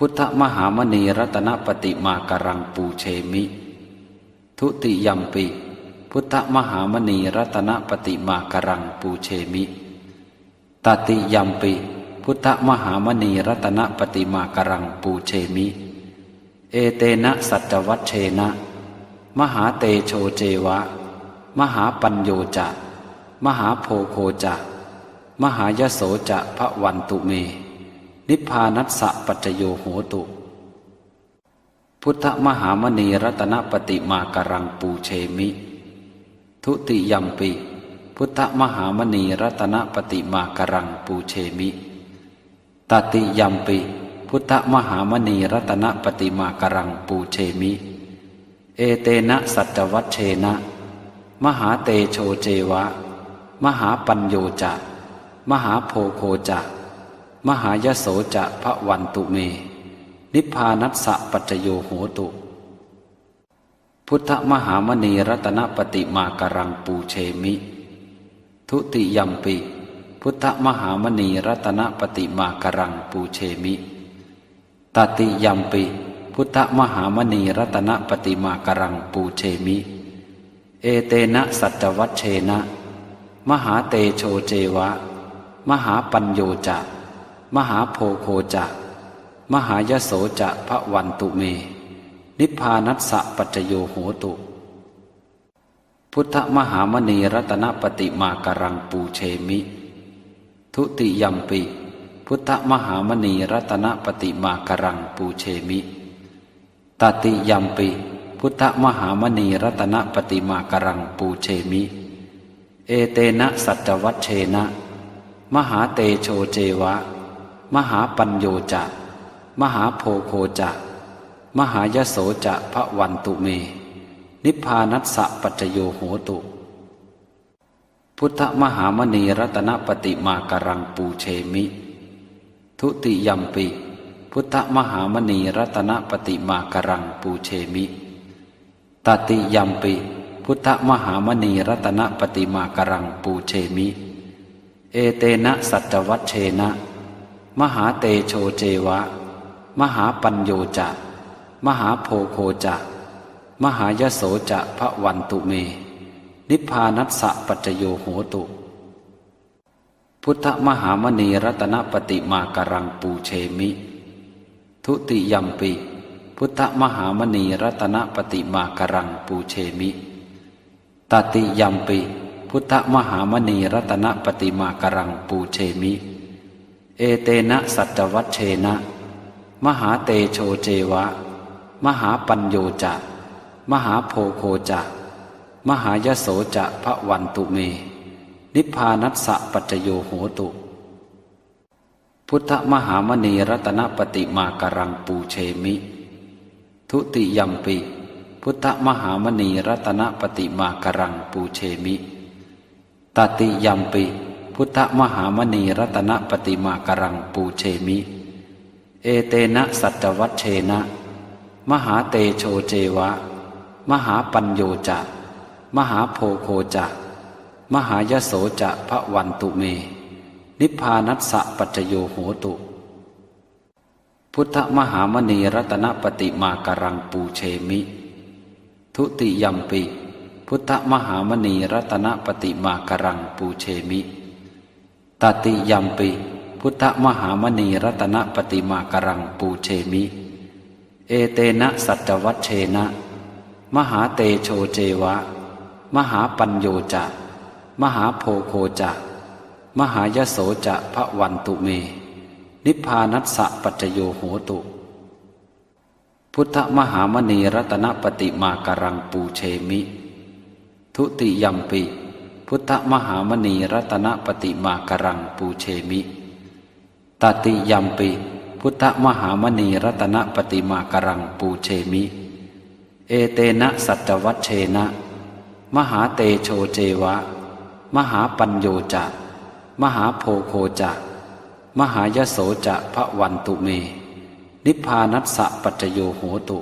พุทธมหามณีรัตนปฏิมาการังปูเชมิ ทุติยัมปิ พุทธมหามณีรัตนปฏิมาการังปูเชมิตติยัมปิ พุทธมหามณีรัตนปฏิมาการังปูเชมิ เอเตนะสัจวัชเชนะ มหาเตโชเจวะ มหาปัญโยจะ มหาโพโคจะ มหายโสจะพระวันตุเม นิพพานัสสะปัจโยโหตุ พุทธมหามณีรัตนปฏิมาการังปูเชมิ ทุติยัมปิ พุทธมหามณีรัตนปฏิมาการังปูเชมิตติยัมปิ พุทธมหามณีรัตนปฏิมาการังปูเชมิ เอเตนะสัจวัชเชนะ มหาเตโชเจวะ มหาปัญโยจะ มหาโพโคจะ มหายโสจะพระวันตุเม นิพพานัสสะปัจโยโหตุ พุทธมหามณีรัตนปฏิมาการังปูเชมิ ทุติยัมปิ พุทธมหามณีรัตนปฏิมาการังปูเชมิ ตติยัมปิ พุทธมหามณีรัตนปฏิมาการังปูเชมิ เอเตนะสัจวัชเชนะ มหาเตโชเจวะ มหาปัญโยจะ มหาโพโคจะ มหายโสจะพระวันตุเม นิพพานัสสะปัจโยโหตุ พุทธมหามณีรัตนปฏิมาการังปูเชมิ ทุติยัมปิ พุทธมหามณีรัตนปฏิมาการังปูเชมิตติยัมปิ พุทธมหามณีรัตนปฏิมาการังปูเชมิ เอเตนะสัจวัชเชนะ มหาเตโชเจวะ มหาปัญโยจะ มหาโพโคจะ มหายโสจะพระวันตุเม นิพพานัสสะปัจโยโหตุ พุทธมหามณีรัตนปฏิมาการังปูเชมิ ทุติยัมปิ พุทธมหามณีรัตนปฏิมาการังปูเชมิ ตติยัมปิพุทธมหามณีรัตนปฏิมาการังปูเชมิ เอเตนะสัจวัชเชนะ มหาเตโชเจวะ มหาปัญโยจะมหาโพโคจะมหายโสจะพระวันตุเม นิพพานัสสะปัจโยโหตุ พุทธมหามณีรัตนปฏิมาการังปูเชมิ ทุติยัมปิพุทธมหามณีรัตนปฏิมาการังปูเชมิตติยัมปิ พุทธมหามณีรัตนปฏิมาการังปูเชมิ เอเตนะสัจวัชเชนะ มหาเตโชเจวะ มหาปัญโยจะ มหาโพโคจะ มหายโสจะพระวันตุเม นิพพานัสสะปัจโยโหตุ พุทธมหามณีรัตนปฏิมาการังปูเชมิ ทุติยัมปิ พุทธมหามณีรัตนปฏิมาการังปูเชมิ ตติยัมปิ พุทธมหามณีรัตนปฏิมากรังปูเชมิ เอเตนะสัจวัชเชนะ มหาเตโชเจวะ มหาปัญโยจะมหาโพโคจะมหายโสจะพระวันตุเม นิพพานัสสะปัจโยโหตุ พุทธมหามณีรัตนปฏิมากรังปูเชมิ ทุติยัมปิ พุทธมหามณีรัตนปฏิมากรังปูเชมิ ตติยัมปิพุทธมหามณีรัตนปฏิมาการังปูเชมิ เอเตนะสัจวัชเชนะ มหาเตโชเจวะ มหาปัญโยจะ มหาโพโคจะ มหายโสจะพระวันตุเม นิพพานัสสะปัจโยโหตุ พุทธมหามณีรัตนปฏิมาการังปูเชมิ ทุติยัมปิ พุทธมหามณีรัตนปฏิมาการังปูเชมิตติยัมปิพุทธมหามณีรัตนปฏิมาการังปูเชมิ เอเตนะสัจวัชเชนะ มหาเตโชเจวะ มหาปัญโยจะมหาโพโคจะมหายโสจะพระวันตุเม นิพพานัสสะปัจโยโหตุ